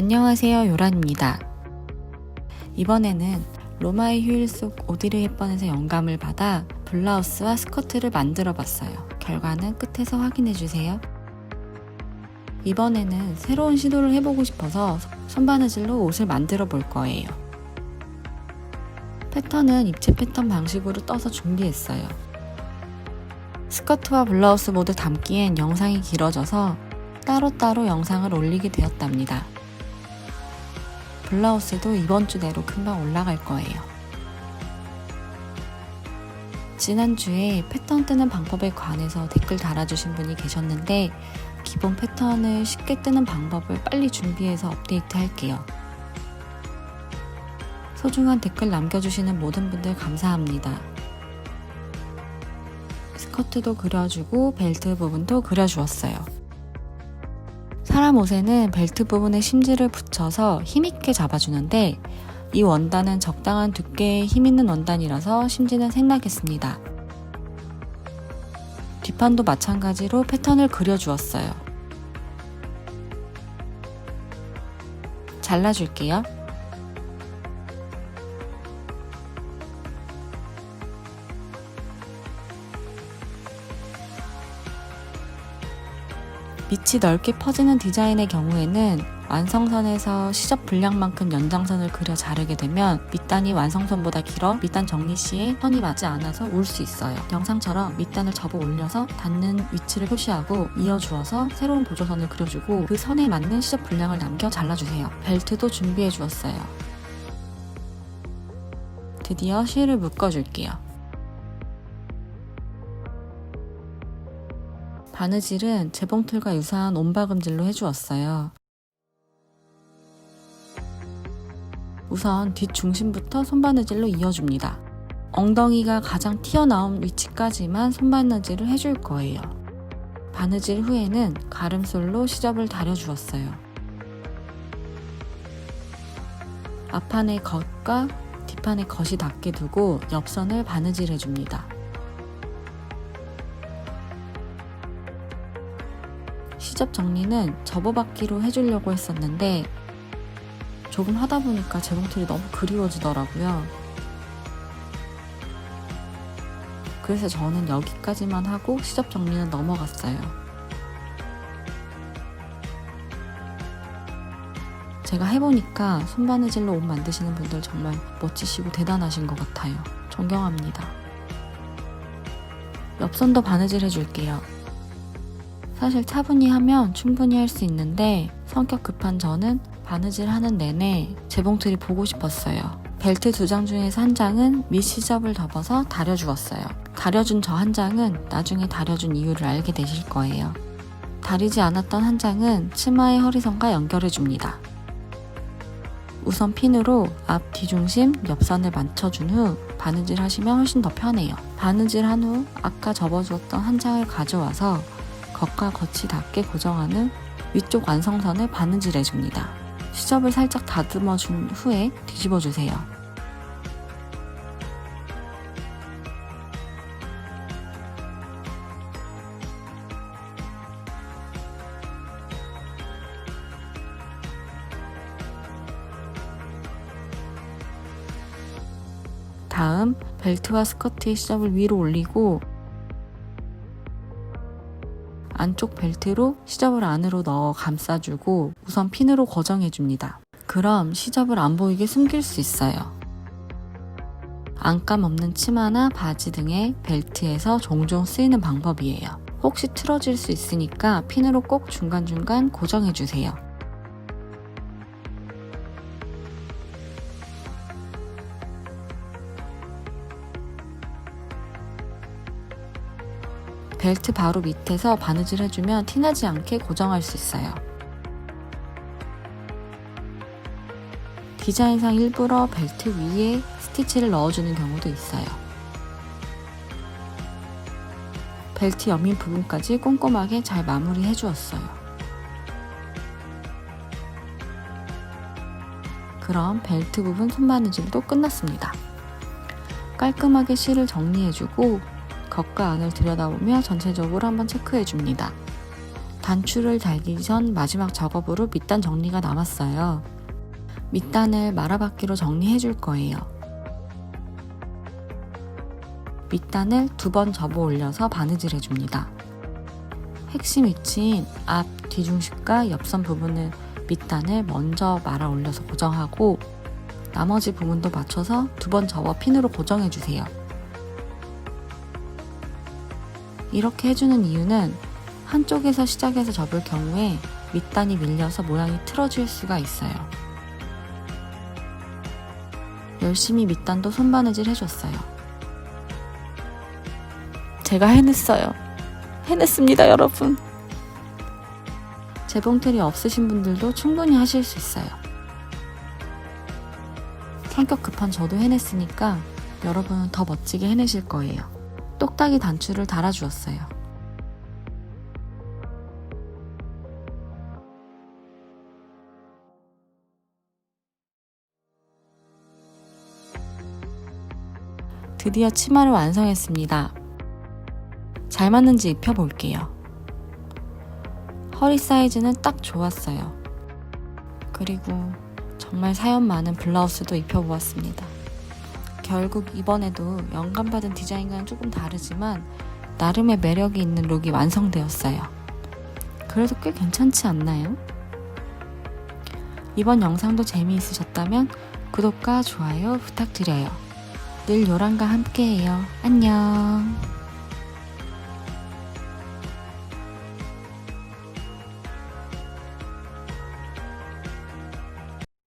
안녕하세요 요란입니다. 이번에는 로마의 휴일 속 오디르 헵번에서 영감을 받아 블라우스와 스커트를 만들어 봤어요. 결과는 끝에서 확인해 주세요. 이번에는 새로운 시도를 해보고 싶어서 손바느질로 옷을 만들어 볼 거예요. 패턴은 입체 패턴 방식으로 떠서 준비했어요. 스커트와 블라우스 모두 담기엔 영상이 길어져서 따로따로 영상을 올리게 되었답니다. 블라우스도 이번 주 내로 금방 올라갈 거예요. 지난주에 패턴 뜨는 방법에 관해서 댓글 달아주신 분이 계셨는데 기본 패턴을 쉽게 뜨는 방법을 빨리 준비해서 업데이트 할게요. 소중한 댓글 남겨주시는 모든 분들 감사합니다. 스커트도 그려주고 벨트 부분도 그려주었어요. 사람 옷에는 벨트 부분에 심지를 붙여서 힘있게 잡아주는데 이 원단은 적당한 두께의 힘있는 원단이라서 심지는 생략했습니다. 뒷판도 마찬가지로 패턴을 그려주었어요. 잘라줄게요. 밑이 넓게 퍼지는 디자인의 경우에는 완성선에서 시접 분량만큼 연장선을 그려 자르게 되면 밑단이 완성선보다 길어 밑단 정리 시에 선이 맞지 않아서 울수 있어요. 영상처럼 밑단을 접어 올려서 닿는 위치를 표시하고 이어주어서 새로운 보조선을 그려주고 그 선에 맞는 시접 분량을 남겨 잘라주세요. 벨트도 준비해 주었어요. 드디어 실을 묶어줄게요. 바느질은 재봉틀과 유사한 온박음질로 해주었어요. 우선 뒷중심부터 손바느질로 이어줍니다. 엉덩이가 가장 튀어나온 위치까지만 손바느질을 해줄 거예요. 바느질 후에는 가름솔로 시접을 다려주었어요. 앞판의 겉과 뒷판의 겉이 닿게 두고 옆선을 바느질 해줍니다. 시접 정리는 접어받기로 해주려고 했었는데 조금 하다 보니까 재봉틀이 너무 그리워지더라고요. 그래서 저는 여기까지만 하고 시접 정리는 넘어갔어요. 제가 해보니까 손바느질로 옷 만드시는 분들 정말 멋지시고 대단하신 것 같아요. 존경합니다. 옆선도 바느질 해줄게요. 사실 차분히 하면 충분히 할 수 있는데 성격 급한 저는 바느질 하는 내내 재봉틀이 보고 싶었어요. 벨트 두 장 중에서 한 장은 밑 시접을 덮어서 다려주었어요. 다려준 저 한 장은 나중에 다려준 이유를 알게 되실 거예요. 다리지 않았던 한 장은 치마의 허리선과 연결해줍니다. 우선 핀으로 앞 뒤중심 옆선을 맞춰준 후 바느질 하시면 훨씬 더 편해요. 바느질 한 후 아까 접어주었던 한 장을 가져와서 겉과 겉이 닿게 고정하는 위쪽 완성선을 바느질 해줍니다. 시접을 살짝 다듬어 준 후에 뒤집어 주세요. 다음 벨트와 스커트의 시접을 위로 올리고 안쪽 벨트로 시접을 안으로 넣어 감싸주고 우선 핀으로 고정해줍니다. 그럼 시접을 안 보이게 숨길 수 있어요. 안감 없는 치마나 바지 등의 벨트에서 종종 쓰이는 방법이에요. 혹시 틀어질 수 있으니까 핀으로 꼭 중간중간 고정해주세요. 벨트 바로 밑에서 바느질 해주면 티나지 않게 고정할 수 있어요. 디자인상 일부러 벨트 위에 스티치를 넣어주는 경우도 있어요. 벨트 옆면 부분까지 꼼꼼하게 잘 마무리해 주었어요. 그럼 벨트 부분 손바느질도 끝났습니다. 깔끔하게 실을 정리해주고 겉과 안을 들여다보며 전체적으로 한번 체크해 줍니다. 단추를 달기 전 마지막 작업으로 밑단 정리가 남았어요. 밑단을 말아받기로 정리해 줄 거예요. 밑단을 두 번 접어 올려서 바느질 해줍니다. 핵심 위치인 앞 뒤중심과 옆선 부분을 밑단을 먼저 말아 올려서 고정하고 나머지 부분도 맞춰서 두 번 접어 핀으로 고정해 주세요. 이렇게 해주는 이유는 한쪽에서 시작해서 접을 경우에 밑단이 밀려서 모양이 틀어질 수가 있어요. 열심히 밑단도 손바느질 해줬어요. 제가 해냈어요. 해냈습니다, 여러분. 재봉틀이 없으신 분들도 충분히 하실 수 있어요. 성격 급한 저도 해냈으니까 여러분은 더 멋지게 해내실 거예요. 똑딱이 단추를 달아주었어요. 드디어 치마를 완성했습니다. 잘 맞는지 입혀볼게요. 허리 사이즈는 딱 좋았어요. 그리고 정말 사연 많은 블라우스도 입혀보았습니다. 결국 이번에도 영감받은 디자인과는 조금 다르지만 나름의 매력이 있는 룩이 완성되었어요. 그래도 꽤 괜찮지 않나요? 이번 영상도 재미있으셨다면 구독과 좋아요 부탁드려요. 늘 요랑과 함께해요. 안녕.